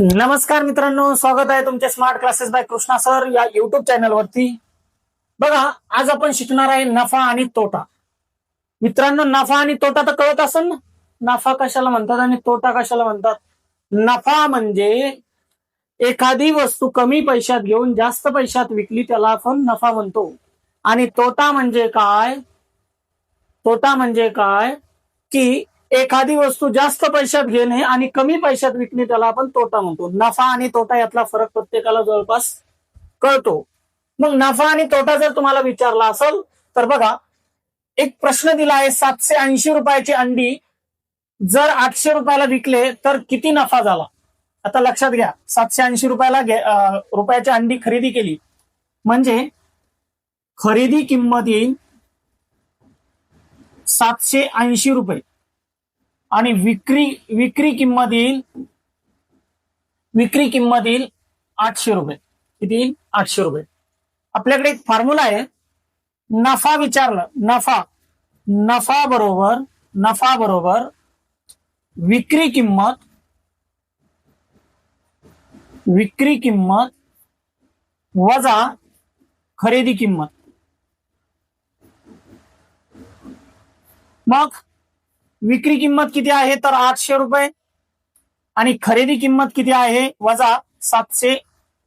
नमस्कार मित्रांनो स्वागत आहे तुमच्या smart classes by Krishna sir या युट्यूब चॅनलवरती बघा आज आपण शिकणार आहे नफा आणि तोटा. मित्रांनो नफा आणि तोटा तर कळत असेल ना? नफा कशाला म्हणतात आणि तोटा कशाला म्हणतात? नफा म्हणजे एखादी वस्तू कमी पैशात घेऊन जास्त पैशात विकली त्याला आपण नफा म्हणतो. आणि तोटा म्हणजे काय? तोटा म्हणजे काय? की एखादी वस्तू जास्त पैशात घेणे आणि कमी पैशात विकणे त्याला आपण तोटा म्हणतो. नफा आणि तोटा यातला फरक प्रत्येकाला जवळपास कळतो. मग नफा आणि तोटा जर तुम्हाला विचारला असेल तर बघा एक प्रश्न दिला आहे सातशे ऐंशी रुपयाची अंडी जर आठशे रुपयाला विकले तर किती नफा झाला? आता लक्षात घ्या सातशे ऐंशी रुपयाला रुपयाची अंडी खरेदी केली. म्हणजे खरेदी किंमत येईल सातशे ऐंशी रुपये. आणि विक्री विक्री किंमत येईल विक्री किंमत येईल आठशे रुपये. किती येईल? आठशे रुपये. आपल्याकडे एक फॉर्म्युला आहे. नफा विचारलं. नफा. नफा बरोबर नफा बरोबर विक्री किंमत विक्री किंमत वजा खरेदी किंमत. मग विक्री किंमत किती आहे? तर आठशे रुपये. आणि खरेदी किंमत किती आहे? वजा सातशे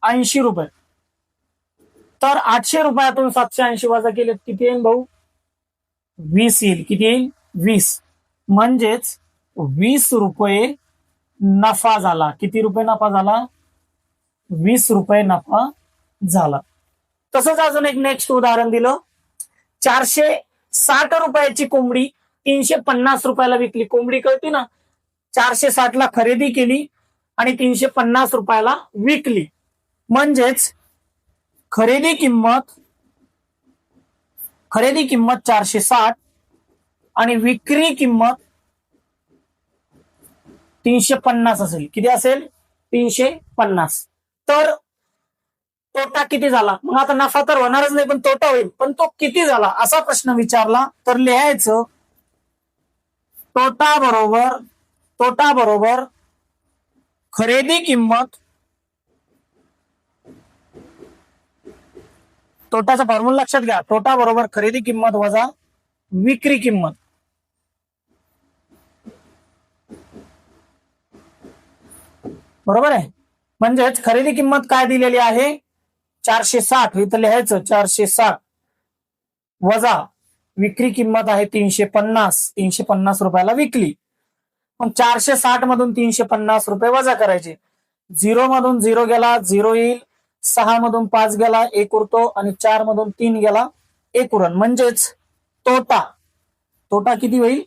ऐंशी रुपये. तर आठशे रुपयातून सातशे ऐंशी वजा केले किती येईल भाऊ? वीस येईल. किती येईल? वीस. म्हणजेच वीस रुपये नफा झाला. किती रुपये नफा झाला? वीस रुपये नफा झाला. तसंच अजून एक नेक्स्ट उदाहरण दिलं. चारशे साठ रुपयाची कोंबडी तीनशे पन्नास रुपयाला विकली. कोंबडी कळती ना? चारशे साठ ला खरेदी केली आणि तीनशे पन्नास रुपयाला विकली. म्हणजेच खरेदी किंमत खरेदी किंमत चारशे साठ आणि विक्री किंमत तीनशे पन्नास असेल. किती असेल? तीनशे पन्नास. तर तोटा किती झाला? मग आता नफा तर होणारच नाही पण तोटा होईल. पण तो किती झाला? असा प्रश्न विचारला तर लिहायचं तोटा बरोबर तोटा बरोबर खरेदी किंमत तोटाचा फॉर्म्युला लक्षात घ्या. तोटा बरोबर खरेदी किंमत वजा विक्री किंमत. बरोबर आहे? म्हणजेच खरेदी किंमत काय दिलेली आहे? चारशे साठ. इथं लिहायचं चारशे साठ. वजा विक्री किंमत आहे तीनशे पन्नास तीनशे पन्नास रुपयाला विकली. मग चारशे साठ मधून तीनशे पन्नास रुपये वजा करायचे. झिरो मधून झिरो गेला झिरो येईल. सहा मधून पाच गेला एक उरतो आणि चार मधून तीन गेला एक उरण. म्हणजेच तोटा. तोटा किती होईल?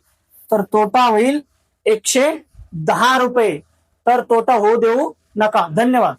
तर तोटा होईल एकशे दहा रुपये. तर तोटा होऊ देऊ नका. धन्यवाद.